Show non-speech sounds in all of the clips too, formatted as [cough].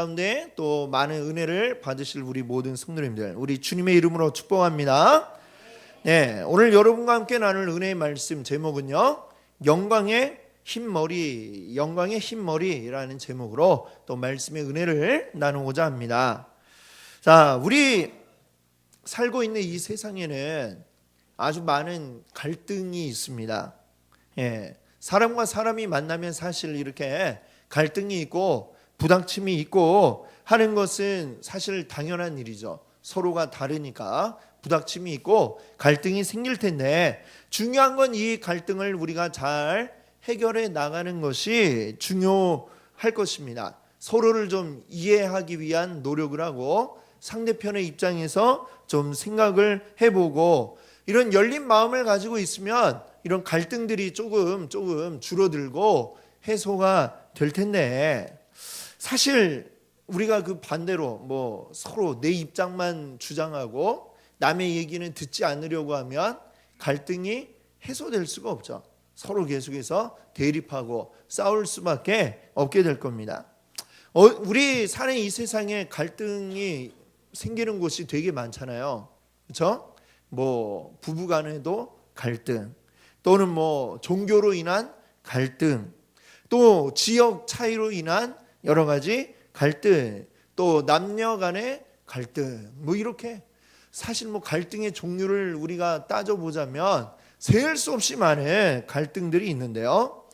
가운데 또 많은 은혜를 받으실 우리 모든 성도님들 우리 주님의 이름으로 축복합니다. 네, 오늘 여러분과 함께 나눌 은혜의 말씀 제목은요. 영광의 흰머리, 영광의 흰머리라는 제목으로 또 말씀의 은혜를 나누고자 합니다. 자, 우리 살고 있는 이 세상에는 아주 많은 갈등이 있습니다. 예. 사람과 사람이 만나면 사실 이렇게 갈등이 있고 부닥침이 있고 하는 것은 사실 당연한 일이죠. 서로가 다르니까 부닥침이 있고 갈등이 생길 텐데 중요한 건 이 갈등을 우리가 잘 해결해 나가는 것이 중요할 것입니다. 서로를 좀 이해하기 위한 노력을 하고 상대편의 입장에서 좀 생각을 해보고 이런 열린 마음을 가지고 있으면 이런 갈등들이 조금 조금 줄어들고 해소가 될 텐데 사실 우리가 그 반대로 뭐 서로 내 입장만 주장하고 남의 얘기는 듣지 않으려고 하면 갈등이 해소될 수가 없죠. 서로 계속해서 대립하고 싸울 수밖에 없게 될 겁니다. 어, 우리 사는 이 세상에 갈등이 생기는 곳이 되게 많잖아요. 그렇죠? 뭐 부부 간에도 갈등, 또는 뭐 종교로 인한 갈등, 또 지역 차이로 인한 여러 가지 갈등, 또 남녀 간의 갈등, 뭐 이렇게 사실 뭐 갈등의 종류를 우리가 따져보자면 셀수 없이 많은 갈등들이 있는데요.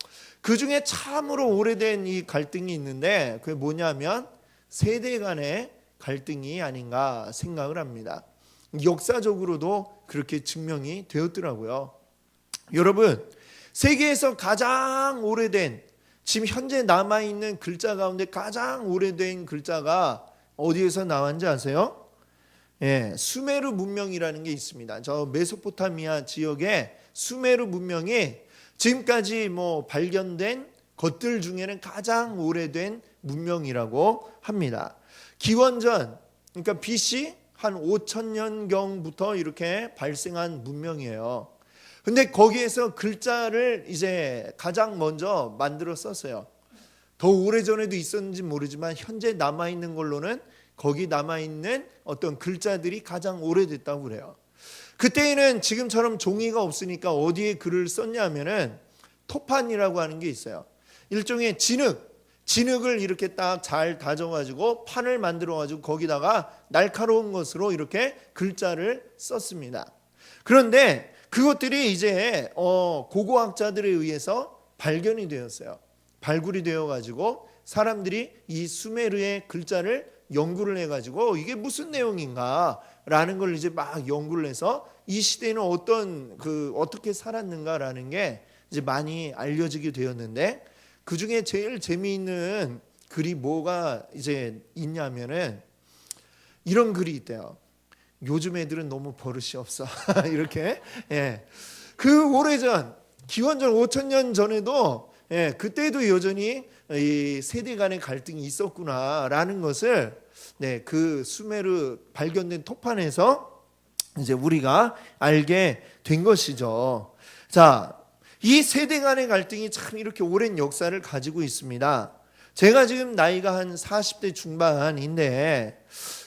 그 중에 참으로 오래된 이 갈등이 있는데 그게 뭐냐면 세대 간의 갈등이 아닌가 생각을 합니다. 역사적으로도 그렇게 증명이 되었더라고요. 여러분, 세계에서 가장 오래된 지금 현재 남아 있는 글자 가운데 가장 오래된 글자가 어디에서 나왔는지 아세요? 예, 수메르 문명이라는 게 있습니다. 저 메소포타미아 지역에 수메르 문명이 지금까지 뭐 발견된 것들 중에는 가장 오래된 문명이라고 합니다. 기원전 그러니까 BC 한 5천 년경부터 이렇게 발생한 문명이에요. 근데 거기에서 글자를 이제 가장 먼저 만들어 썼어요. 더 오래전에도 있었는지 모르지만 현재 남아 있는 걸로는 거기 남아 있는 어떤 글자들이 가장 오래됐다고 그래요. 그때에는 지금처럼 종이가 없으니까 어디에 글을 썼냐면은 토판이라고 하는 게 있어요. 일종의 진흙, 진흙을 이렇게 딱 잘 다져가지고 판을 만들어가지고 거기다가 날카로운 것으로 이렇게 글자를 썼습니다. 그런데 그것들이 이제 어, 고고학자들에 의해서 발견이 되었어요. 발굴이 되어 가지고 사람들이 이 수메르의 글자를 연구를 해 가지고 이게 무슨 내용인가라는 걸 이제 막 연구를 해서 이 시대에는 어떤 그 어떻게 살았는가라는 게 이제 많이 알려지게 되었는데 그 중에 제일 재미있는 글이 뭐가 이제 있냐면은 이런 글이 있대요. 요즘 애들은 너무 버릇이 없어. [laughs] 이렇게. 예. 그 오래전 기원전 5천 년 전에도 예, 그때도 여전히 이 세대 간의 갈등이 있었구나라는 것을 네, 그 수메르 발견된 토판에서 이제 우리가 알게 된 것이죠. 자, 이 세대 간의 갈등이 참 이렇게 오랜 역사를 가지고 있습니다. 제가 지금 나이가 한 40대 중반인데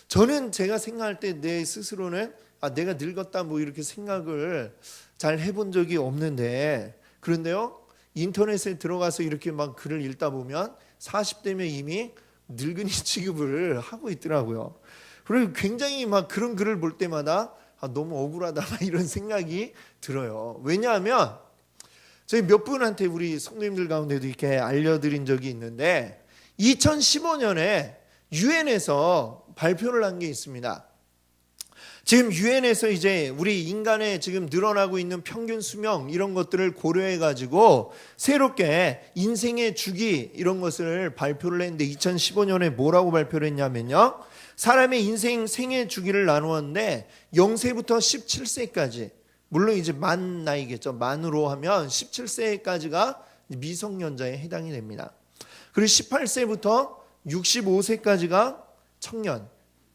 저는 제가 생각할 때 내 스스로는 아, 내가 늙었다 뭐 이렇게 생각을 잘 해본 적이 없는데 그런데요 인터넷에 들어가서 이렇게 막 글을 읽다 보면 40대면 이미 늙은이 [laughs] 취급을 하고 있더라고요. 그리고 굉장히 막 그런 글을 볼 때마다 아, 너무 억울하다 [laughs] 막 이런 생각이 들어요. 왜냐하면 저희 몇 분한테 우리 성도님들 가운데도 이렇게 알려드린 적이 있는데 2015년에 유엔에서 발표를 한 게 있습니다. 지금 유엔에서 이제 우리 인간의 지금 늘어나고 있는 평균 수명 이런 것들을 고려해 가지고 새롭게 인생의 주기 이런 것을 발표를 했는데 2015년에 뭐라고 발표를 했냐면요. 사람의 인생 생애 주기를 나누었는데 0세부터 17세까지 물론 이제 만 나이겠죠. 만으로 하면 17세까지가 미성년자에 해당이 됩니다. 그리고 18세부터 65세까지가 청년.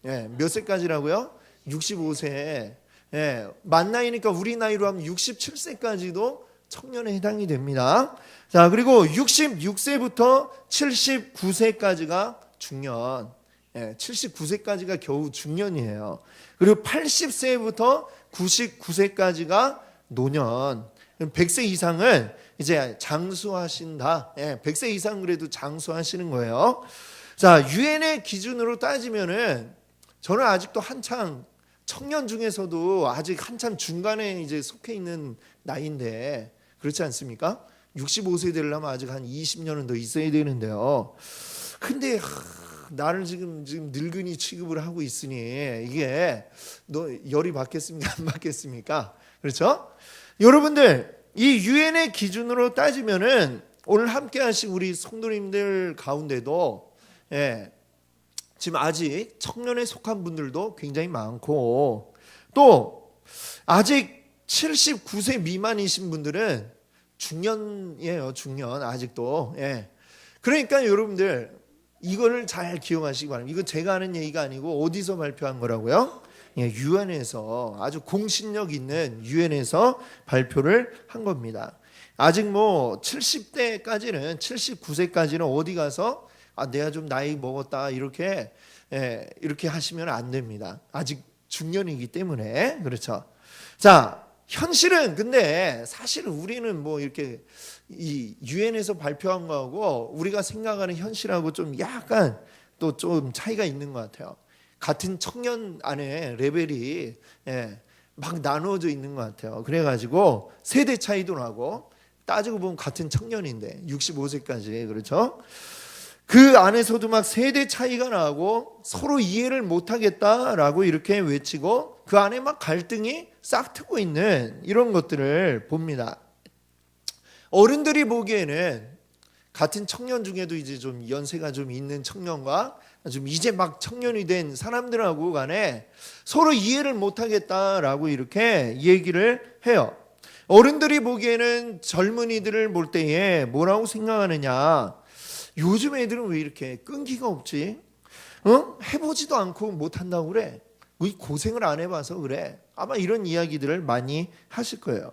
예, 몇 세까지라고요? 65세. 예, 만 나이니까 우리 나이로 하면 67세까지도 청년에 해당이 됩니다. 자, 그리고 66세부터 79세까지가 중년, 예, 79세까지가 겨우 중년이에요. 그리고 80세부터 99세까지가 노년. 100세 이상은 이제 장수하신다. 예, 100세 이상 그래도 장수하시는 거예요. 자, 유엔의 기준으로 따지면은 저는 아직도 한창 청년 중에서도 아직 한참 중간에 이제 속해 있는 나이인데 그렇지 않습니까? 65세 되려면 아직 한 20년은 더 있어야 되는데요. 근데 하, 나를 지금 지금 늙은이 취급을 하고 있으니 이게 너 열이 받겠습니까 안 받겠습니까? 그렇죠? 여러분들 이 유엔의 기준으로 따지면은 오늘 함께 하신 우리 성도님들 가운데도 예, 지금 아직 청년에 속한 분들도 굉장히 많고 또 아직 79세 미만이신 분들은 중년이에요 중년 아직도 예. 그러니까 여러분들 이거를 잘 기억하시기 바랍니다. 이거 제가 하는 얘기가 아니고 어디서 발표한 거라고요? 예, 유엔에서 아주 공신력 있는 유엔에서 발표를 한 겁니다. 아직 뭐 70대까지는 79세까지는 어디 가서 아 내가 좀 나이 먹었다 이렇게 예, 이렇게 하시면 안 됩니다. 아직 중년이기 때문에 그렇죠. 자 현실은 근데 사실은 우리는 뭐 이렇게 이 유엔에서 발표한 거하고 우리가 생각하는 현실하고 좀 약간 또 좀 차이가 있는 것 같아요. 같은 청년 안에 레벨이 예, 막 나누어져 있는 것 같아요. 그래가지고 세대 차이도 나고 따지고 보면 같은 청년인데 65세까지 그렇죠. 그 안에서도 막 세대 차이가 나고 서로 이해를 못하겠다라고 이렇게 외치고 그 안에 막 갈등이 싹트고 있는 이런 것들을 봅니다. 어른들이 보기에는 같은 청년 중에도 이제 좀 연세가 좀 있는 청년과 좀 이제 막 청년이 된 사람들하고 간에 서로 이해를 못하겠다라고 이렇게 얘기를 해요. 어른들이 보기에는 젊은이들을 볼 때에 뭐라고 생각하느냐? 요즘 애들은 왜 이렇게 끈기가 없지? 어? 해보지도 않고 못한다고 그래. 왜 고생을 안 해봐서 그래. 아마 이런 이야기들을 많이 하실 거예요.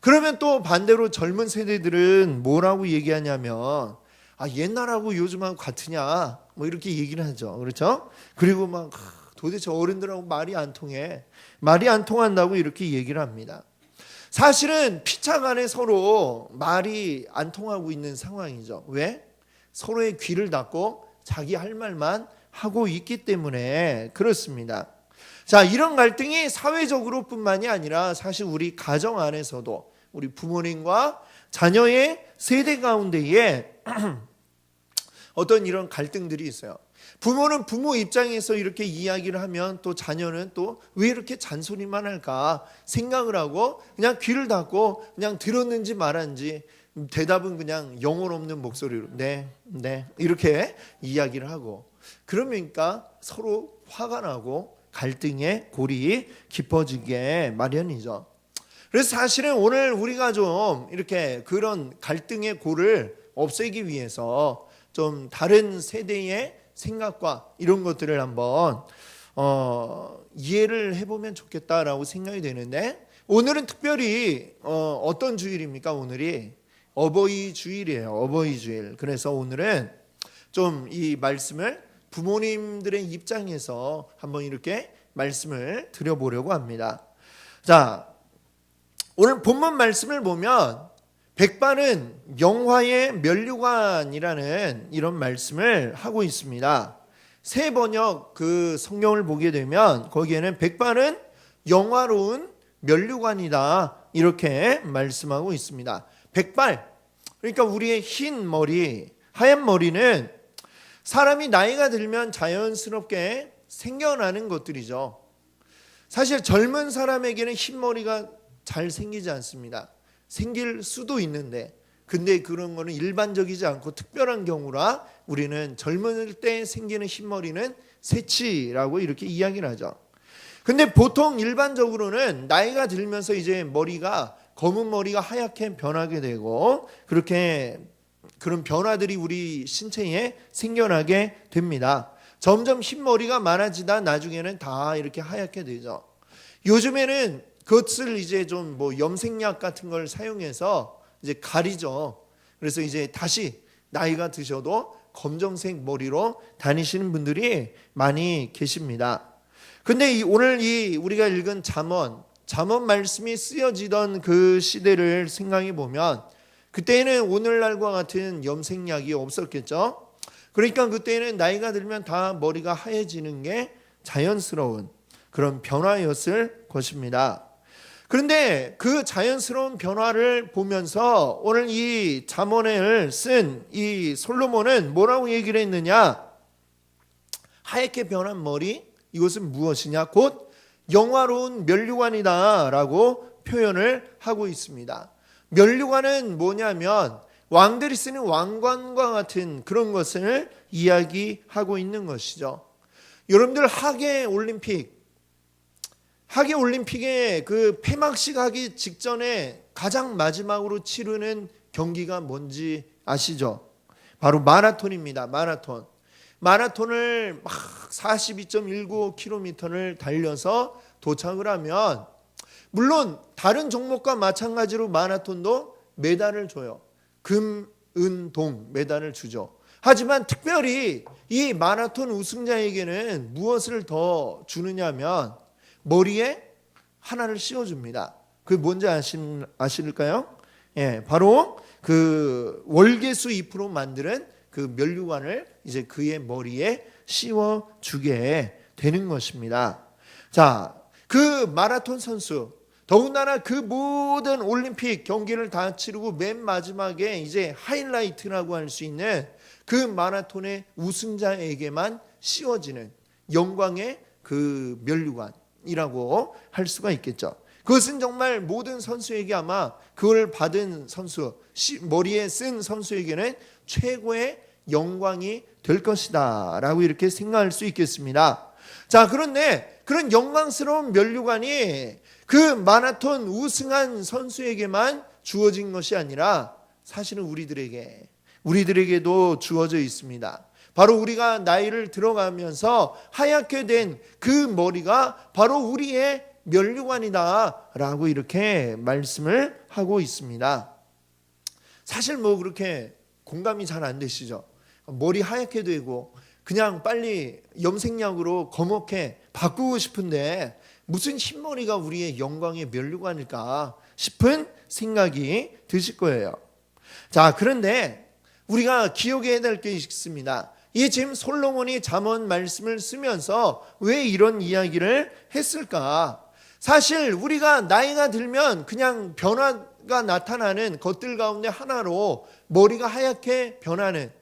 그러면 또 반대로 젊은 세대들은 뭐라고 얘기하냐면 아 옛날하고 요즘하고 같으냐 뭐 이렇게 얘기를 하죠. 그렇죠? 그리고 막 도대체 어른들하고 말이 안 통해. 말이 안 통한다고 이렇게 얘기를 합니다. 사실은 피차 간에 서로 말이 안 통하고 있는 상황이죠. 왜? 서로의 귀를 닫고 자기 할 말만 하고 있기 때문에 그렇습니다. 자, 이런 갈등이 사회적으로뿐만이 아니라 사실 우리 가정 안에서도 우리 부모님과 자녀의 세대 가운데에 [clears throat] 어떤 이런 갈등들이 있어요. 부모는 부모 입장에서 이렇게 이야기를 하면 또 자녀는 또 왜 이렇게 잔소리만 할까 생각을 하고 그냥 귀를 닫고 그냥 들었는지 말았는지 대답은 그냥 영혼 없는 목소리로 네, 네 이렇게 이야기를 하고 그러니까 서로 화가 나고 갈등의 골이 깊어지게 마련이죠. 그래서 사실은 오늘 우리가 좀 이렇게 그런 갈등의 골을 없애기 위해서 좀 다른 세대의 생각과 이런 것들을 한번 어, 이해를 해보면 좋겠다라고 생각이 되는데 오늘은 특별히 어, 어떤 주일입니까? 오늘이 어버이 주일이에요. 어버이 주일. 그래서 오늘은 좀 이 말씀을 부모님들의 입장에서 한번 이렇게 말씀을 드려보려고 합니다. 자, 오늘 본문 말씀을 보면 백반은 영화의 면류관이라는 이런 말씀을 하고 있습니다. 새 번역 그 성경을 보게 되면 거기에는 백반은 영화로운 면류관이다 이렇게 말씀하고 있습니다. 백발 그러니까 우리의 흰 머리, 하얀 머리는 사람이 나이가 들면 자연스럽게 생겨나는 것들이죠. 사실 젊은 사람에게는 흰 머리가 잘 생기지 않습니다. 생길 수도 있는데 근데 그런 거는 일반적이지 않고 특별한 경우라 우리는 젊을 때 생기는 흰머리는 새치라고 이렇게 이야기를 하죠. 근데 보통 일반적으로는 나이가 들면서 이제 머리가 검은 머리가 하얗게 변하게 되고 그렇게 그런 변화들이 우리 신체에 생겨나게 됩니다. 점점 흰머리가 많아지다 나중에는 다 이렇게 하얗게 되죠. 요즘에는 그것을 이제 좀 뭐 염색약 같은 걸 사용해서 이제 가리죠. 그래서 이제 다시 나이가 드셔도 검정색 머리로 다니시는 분들이 많이 계십니다. 근데 이 오늘 이 우리가 읽은 잠언, 잠언 말씀이 쓰여지던 그 시대를 생각해 보면 그때에는 오늘날과 같은 염색약이 없었겠죠. 그러니까 그때는 나이가 들면 다 머리가 하얘지는 게 자연스러운 그런 변화였을 것입니다. 그런데 그 자연스러운 변화를 보면서 오늘 이 잠언을 쓴 이 솔로몬은 뭐라고 얘기를 했느냐? 하얗게 변한 머리 이것은 무엇이냐? 곧 영화로운 면류관이다라고 표현을 하고 있습니다. 면류관은 뭐냐면 왕들이 쓰는 왕관과 같은 그런 것을 이야기하고 있는 것이죠. 여러분들 하계 올림픽 하계 올림픽의 그 폐막식 하기 직전에 가장 마지막으로 치르는 경기가 뭔지 아시죠? 바로 마라톤입니다. 마라톤. 마라톤을 막 42.19km를 달려서 도착을 하면 물론 다른 종목과 마찬가지로 마라톤도 메달을 줘요. 금, 은, 동 메달을 주죠. 하지만 특별히 이 마라톤 우승자에게는 무엇을 더 주느냐면 머리에 하나를 씌워줍니다. 그게 뭔지 아실, 아실까요? 예, 바로 그 월계수 잎으로 만드는 그 면류관을 이제 그의 머리에 씌워 주게 되는 것입니다. 자, 그 마라톤 선수, 더군다나 그 모든 올림픽 경기를 다 치르고 맨 마지막에 이제 하이라이트라고 할 수 있는 그 마라톤의 우승자에게만 씌워지는 영광의 그 면류관이라고 할 수가 있겠죠. 그것은 정말 모든 선수에게 아마 그걸 받은 선수, 머리에 쓴 선수에게는 최고의 영광이 될 것이다. 라고 이렇게 생각할 수 있겠습니다. 자, 그런데 그런 영광스러운 면류관이 그 마라톤 우승한 선수에게만 주어진 것이 아니라 사실은 우리들에게, 우리들에게도 주어져 있습니다. 바로 우리가 나이를 들어가면서 하얗게 된 그 머리가 바로 우리의 면류관이다라고 이렇게 말씀을 하고 있습니다. 사실 뭐 그렇게 공감이 잘 안 되시죠? 머리 하얗게 되고 그냥 빨리 염색약으로 검게 바꾸고 싶은데 무슨 흰머리가 우리의 영광의 면류관일까 싶은 생각이 드실 거예요. 자, 그런데 우리가 기억해야 될 게 있습니다. 이 지금 솔로몬이 잠언 말씀을 쓰면서 왜 이런 이야기를 했을까? 사실 우리가 나이가 들면 그냥 변화가 나타나는 것들 가운데 하나로 머리가 하얗게 변하는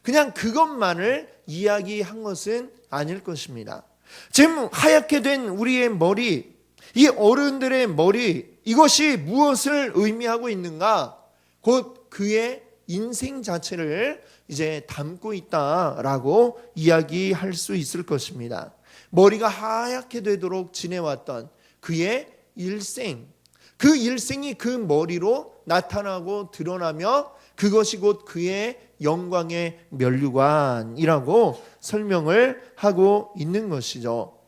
그냥 그것만을 이야기한 것은 아닐 것입니다. 지금 하얗게 된 우리의 머리, 이 어른들의 머리, 이것이 무엇을 의미하고 있는가? 곧 그의 인생 자체를 이제 담고 있다라고 이야기할 수 있을 것입니다. 머리가 하얗게 되도록 지내왔던 그의 일생, 그 일생이 그 머리로 나타나고 드러나며 그것이 곧 그의 영광의 면류관이라고 설명을 하고 있는 것이죠.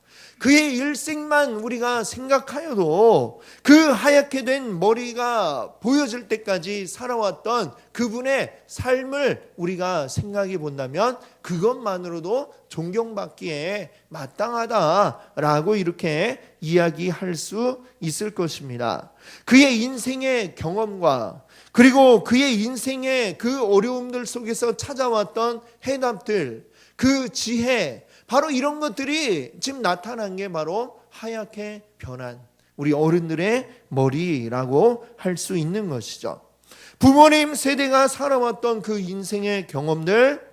그의 일생만 우리가 생각하여도 그 하얗게 된 머리가 보여질 때까지 살아왔던 그분의 삶을 우리가 생각해 본다면 그것만으로도 존경받기에 마땅하다라고 이렇게 이야기할 수 있을 것입니다. 그의 인생의 경험과 그리고 그의 인생의 그 어려움들 속에서 찾아왔던 해답들, 그 지혜, 바로 이런 것들이 지금 나타난 게 바로 하얗게 변한 우리 어른들의 머리라고 할 수 있는 것이죠. 부모님 세대가 살아왔던 그 인생의 경험들,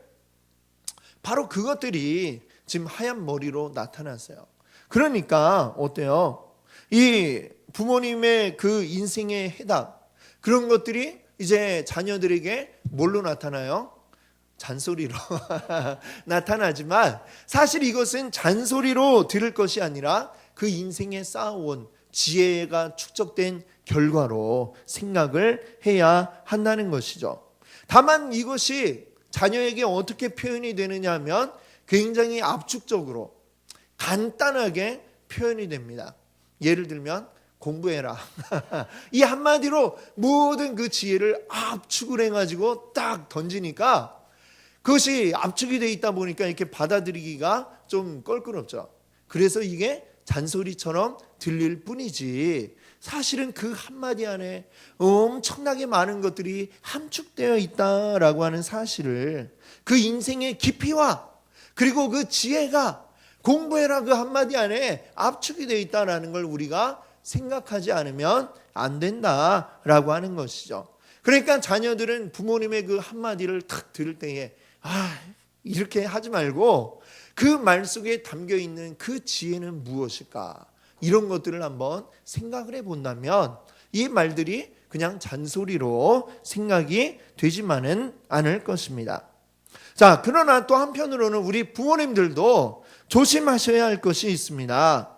바로 그것들이 지금 하얀 머리로 나타났어요. 그러니까 어때요? 이 부모님의 그 인생의 해답, 그런 것들이 이제 자녀들에게 뭘로 나타나요? 잔소리로 [laughs] 나타나지만 사실 이것은 잔소리로 들을 것이 아니라 그 인생에 쌓아온 지혜가 축적된 결과로 생각을 해야 한다는 것이죠. 다만 이것이 자녀에게 어떻게 표현이 되느냐 하면 굉장히 압축적으로 간단하게 표현이 됩니다. 예를 들면 공부해라. [laughs] 이 한마디로 모든 그 지혜를 압축을 해가지고 딱 던지니까 그것이 압축이 돼 있다 보니까 이렇게 받아들이기가 좀 껄끄럽죠. 그래서 이게 잔소리처럼 들릴 뿐이지 사실은 그 한마디 안에 엄청나게 많은 것들이 함축되어 있다라고 하는 사실을 그 인생의 깊이와 그리고 그 지혜가 공부해라 그 한마디 안에 압축이 되어 있다라는 걸 우리가 생각하지 않으면 안 된다라고 하는 것이죠. 그러니까 자녀들은 부모님의 그 한마디를 탁 들을 때에 아 이렇게 하지 말고 그 말 속에 담겨 있는 그 지혜는 무엇일까 이런 것들을 한번 생각을 해 본다면 이 말들이 그냥 잔소리로 생각이 되지만은 않을 것입니다. 자 그러나 또 한편으로는 우리 부모님들도 조심하셔야 할 것이 있습니다.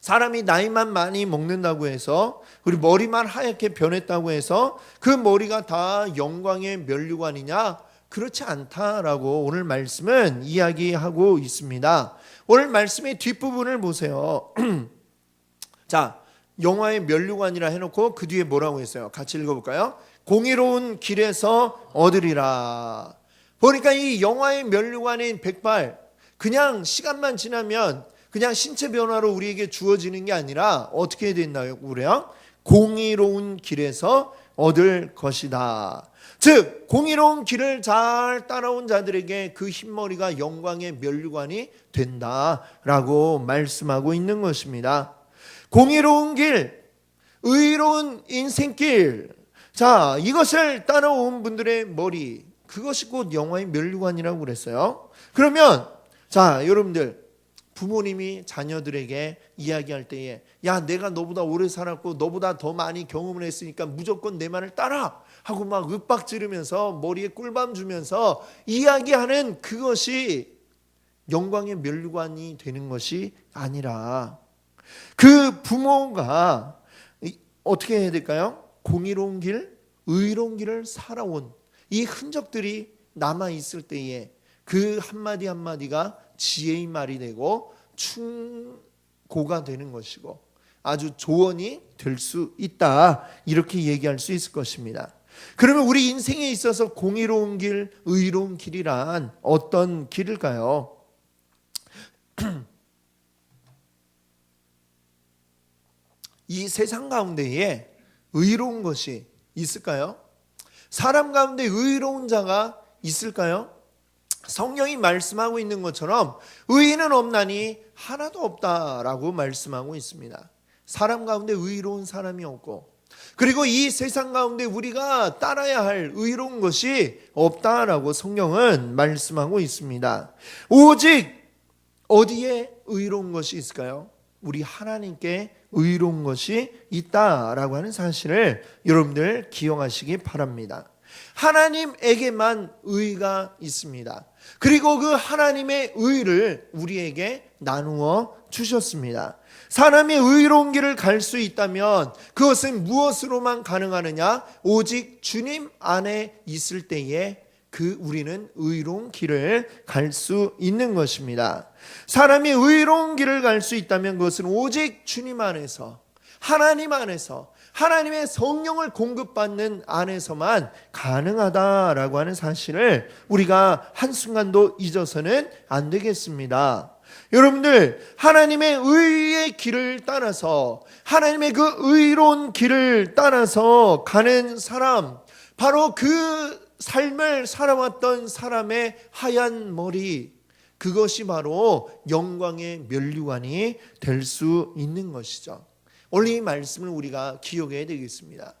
사람이 나이만 많이 먹는다고 해서 우리 머리만 하얗게 변했다고 해서 그 머리가 다 영광의 면류관이냐? 그렇지 않다라고 오늘 말씀은 이야기하고 있습니다. 오늘 말씀의 뒷부분을 보세요. [clears throat] 자, 영화의 면류관이라 해놓고 그 뒤에 뭐라고 했어요? 같이 읽어볼까요? 공의로운 길에서 얻으리라. 보니까 이 영화의 면류관인 백발 그냥 시간만 지나면 그냥 신체 변화로 우리에게 주어지는 게 아니라 어떻게 해야 된다고 그래요? 공의로운 길에서 얻을 것이다. 즉 공의로운 길을 잘 따라온 자들에게 그 흰머리가 영광의 면류관이 된다라고 말씀하고 있는 것입니다. 공의로운 길, 의로운 인생길. 자, 이것을 따라온 분들의 머리, 그것이 곧 영화의 면류관이라고 그랬어요. 그러면 자, 여러분들 부모님이 자녀들에게 이야기할 때에 야 내가 너보다 오래 살았고 너보다 더 많이 경험을 했으니까 무조건 내 말을 따라 하고 막 윽박 지르면서 머리에 꿀밤 주면서 이야기하는 그것이 영광의 멸관이 되는 것이 아니라 그 부모가 어떻게 해야 될까요? 공의로운 길, 의로운 길을 살아온 이 흔적들이 남아 있을 때에 그 한마디 한마디가 지혜의 말이 되고 충고가 되는 것이고 아주 조언이 될 수 있다. 이렇게 얘기할 수 있을 것입니다. 그러면 우리 인생에 있어서 공의로운 길, 의로운 길이란 어떤 길일까요? [clears throat] 이 세상 가운데에 의로운 것이 있을까요? 사람 가운데 의로운 자가 있을까요? 성령이 말씀하고 있는 것처럼 의인은 없나니 하나도 없다라고 말씀하고 있습니다. 사람 가운데 의로운 사람이 없고 그리고 이 세상 가운데 우리가 따라야 할 의로운 것이 없다라고 성령은 말씀하고 있습니다. 오직 어디에 의로운 것이 있을까요? 우리 하나님께 의로운 것이 있다라고 하는 사실을 여러분들 기억하시기 바랍니다. 하나님에게만 의가 있습니다. 그리고 그 하나님의 의를 우리에게 나누어 주셨습니다. 사람이 의로운 길을 갈 수 있다면 그것은 무엇으로만 가능하느냐? 오직 주님 안에 있을 때에 그 우리는 의로운 길을 갈 수 있는 것입니다. 사람이 의로운 길을 갈 수 있다면 그것은 오직 주님 안에서 하나님 안에서 하나님의 성령을 공급받는 안에서만 가능하다라고 하는 사실을 우리가 한순간도 잊어서는 안 되겠습니다. 여러분들, 하나님의 의의 길을 따라서, 하나님의 그 의로운 길을 따라서 가는 사람, 바로 그 삶을 살아왔던 사람의 하얀 머리, 그것이 바로 영광의 면류관이 될 수 있는 것이죠. 오늘 이 말씀을 우리가 기억해야 되겠습니다.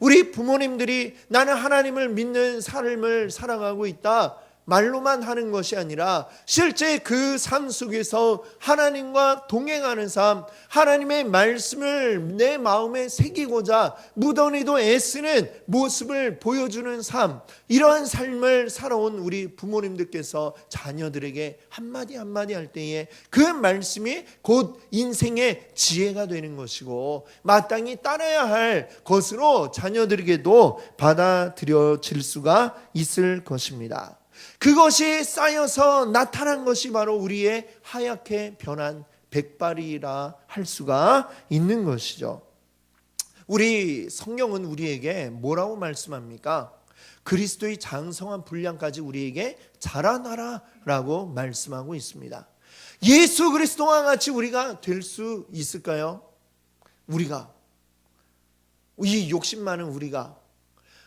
우리 부모님들이 나는 하나님을 믿는 삶을 살아가고 있다. 말로만 하는 것이 아니라 실제 그 삶 속에서 하나님과 동행하는 삶, 하나님의 말씀을 내 마음에 새기고자 무던히도 애쓰는 모습을 보여주는 삶, 이러한 삶을 살아온 우리 부모님들께서 자녀들에게 한마디 한마디 할 때에 그 말씀이 곧 인생의 지혜가 되는 것이고 마땅히 따라야 할 것으로 자녀들에게도 받아들여질 수가 있을 것입니다. 그것이 쌓여서 나타난 것이 바로 우리의 하얗게 변한 백발이라 할 수가 있는 것이죠. 우리 성경은 우리에게 뭐라고 말씀합니까? 그리스도의 장성한 분량까지 우리에게 자라나라라고 말씀하고 있습니다. 예수 그리스도와 같이 우리가 될 수 있을까요? 우리가 이 욕심 많은 우리가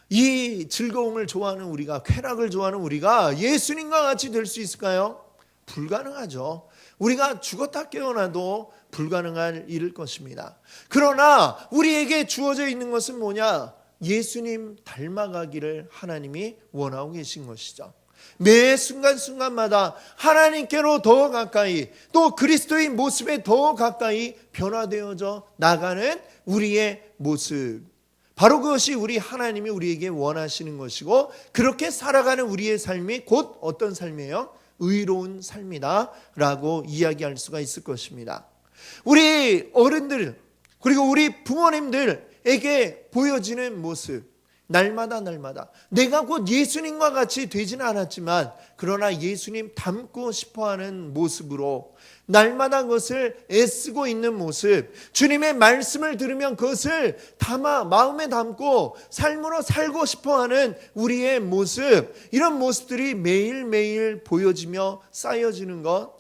이 즐거움을 좋아하는 우리가 쾌락을 좋아하는 우리가 예수님과 같이 될 수 있을까요? 불가능하죠. 우리가 죽었다 깨어나도 불가능한 일일 것입니다. 그러나 우리에게 주어져 있는 것은 뭐냐? 예수님 닮아가기를 하나님이 원하고 계신 것이죠. 매 순간순간마다 하나님께로 더 가까이 또 그리스도의 모습에 더 가까이 변화되어져 나가는 우리의 모습. 바로 그것이 우리 하나님이 우리에게 원하시는 것이고 그렇게 살아가는 우리의 삶이 곧 어떤 삶이에요? 의로운 삶이다 라고 이야기할 수가 있을 것입니다. 우리 어른들 그리고 우리 부모님들에게 보여지는 모습 날마다 날마다. 내가 곧 예수님과 같이 되지는 않았지만 그러나 예수님 닮고 싶어하는 모습으로 날마다 그것을 애쓰고 있는 모습 주님의 말씀을 들으면 그것을 담아 마음에 담고 삶으로 살고 싶어하는 우리의 모습 이런 모습들이 매일매일 보여지며 쌓여지는 것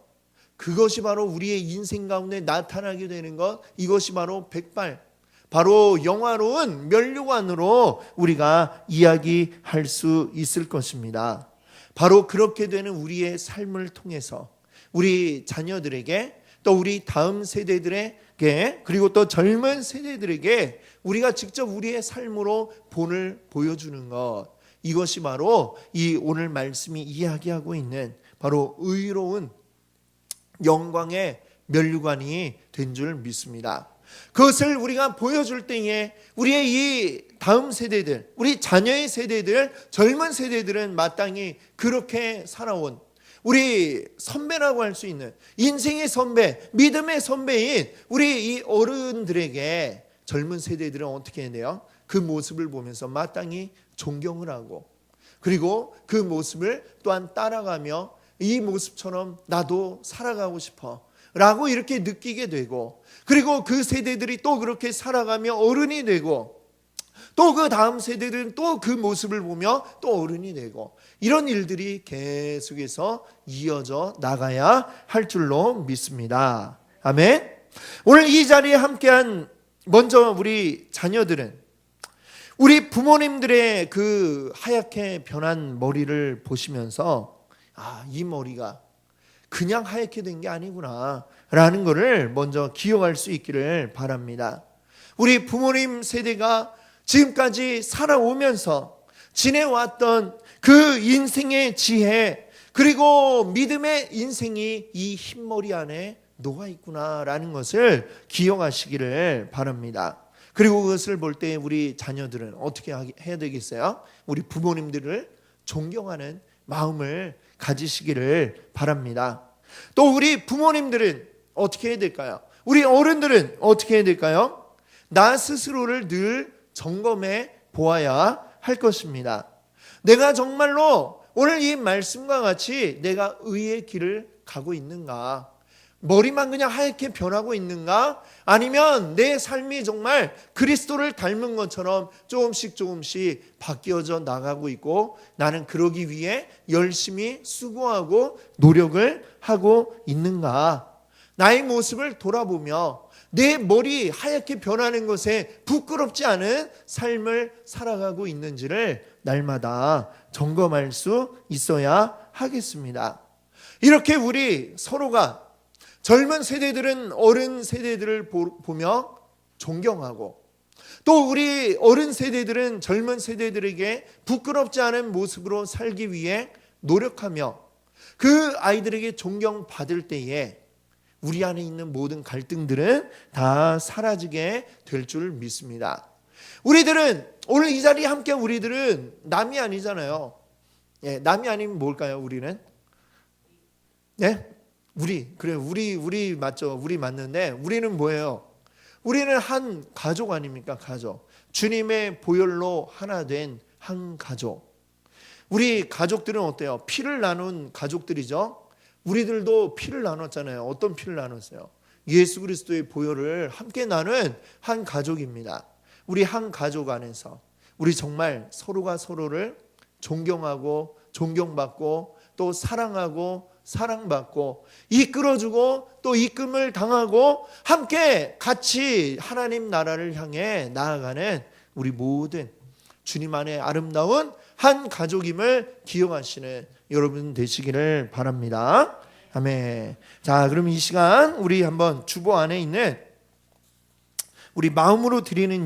그것이 바로 우리의 인생 가운데 나타나게 되는 것 이것이 바로 백발 바로 영화로운 면류관으로 우리가 이야기할 수 있을 것입니다. 바로 그렇게 되는 우리의 삶을 통해서 우리 자녀들에게 또 우리 다음 세대들에게 그리고 또 젊은 세대들에게 우리가 직접 우리의 삶으로 본을 보여주는 것 이것이 바로 이 오늘 말씀이 이야기하고 있는 바로 의로운 영광의 면류관이 된 줄 믿습니다. 그것을 우리가 보여줄 때에 우리의 이 다음 세대들, 우리 자녀의 세대들, 젊은 세대들은 마땅히 그렇게 살아온 우리 선배라고 할 수 있는 인생의 선배, 믿음의 선배인 우리 이 어른들에게 젊은 세대들은 어떻게 해야 돼요? 그 모습을 보면서 마땅히 존경을 하고 그리고 그 모습을 또한 따라가며 이 모습처럼 나도 살아가고 싶어. 라고 이렇게 느끼게 되고 그리고 그 세대들이 또 그렇게 살아가며 어른이 되고 또 그 다음 세대들은 또 그 모습을 보며 또 어른이 되고 이런 일들이 계속해서 이어져 나가야 할 줄로 믿습니다. 아멘. 오늘 이 자리에 함께한 먼저 우리 자녀들은 우리 부모님들의 그 하얗게 변한 머리를 보시면서 아, 이 머리가 그냥 하얗게 된 게 아니구나. 라는 것을 먼저 기억할 수 있기를 바랍니다. 우리 부모님 세대가 지금까지 살아오면서 지내왔던 그 인생의 지혜, 그리고 믿음의 인생이 이 흰머리 안에 녹아 있구나라는 것을 기억하시기를 바랍니다. 그리고 그것을 볼 때 우리 자녀들은 어떻게 해야 되겠어요? 우리 부모님들을 존경하는 마음을 가지시기를 바랍니다. 또 우리 부모님들은 어떻게 해야 될까요? 우리 어른들은 어떻게 해야 될까요? 나 스스로를 늘 점검해 보아야 할 것입니다. 내가 정말로 오늘 이 말씀과 같이 내가 의의 길을 가고 있는가? 머리만 그냥 하얗게 변하고 있는가? 아니면 내 삶이 정말 그리스도를 닮은 것처럼 조금씩 조금씩 바뀌어져 나가고 있고 나는 그러기 위해 열심히 수고하고 노력을 하고 있는가? 나의 모습을 돌아보며 내 머리 하얗게 변하는 것에 부끄럽지 않은 삶을 살아가고 있는지를 날마다 점검할 수 있어야 하겠습니다. 이렇게 우리 서로가 젊은 세대들은 어른 세대들을 보며 존경하고 또 우리 어른 세대들은 젊은 세대들에게 부끄럽지 않은 모습으로 살기 위해 노력하며 그 아이들에게 존경받을 때에 우리 안에 있는 모든 갈등들은 다 사라지게 될 줄 믿습니다. 우리들은 오늘 이 자리에 함께 우리들은 남이 아니잖아요. 예, 남이 아니면 뭘까요? 우리는 네? 우리 그래 우리 우리 맞죠? 우리 맞는데 우리는 뭐예요? 우리는 한 가족 아닙니까? 가족. 주님의 보혈로 하나 된 한 가족. 우리 가족들은 어때요? 피를 나눈 가족들이죠. 우리들도 피를 나눴잖아요. 어떤 피를 나눴어요? 예수 그리스도의 보혈을 함께 나눈 한 가족입니다. 우리 한 가족 안에서 우리 정말 서로가 서로를 존경하고 존경받고 또 사랑하고 사랑받고 이끌어주고 또 이끌을 당하고 함께 같이 하나님 나라를 향해 나아가는 우리 모든 주님 안에 아름다운 한 가족임을 기억하시는 여러분 되시기를 바랍니다. 아멘. 자, 그럼 이 시간 우리 한번 주보 안에 있는 우리 마음으로 드리는 예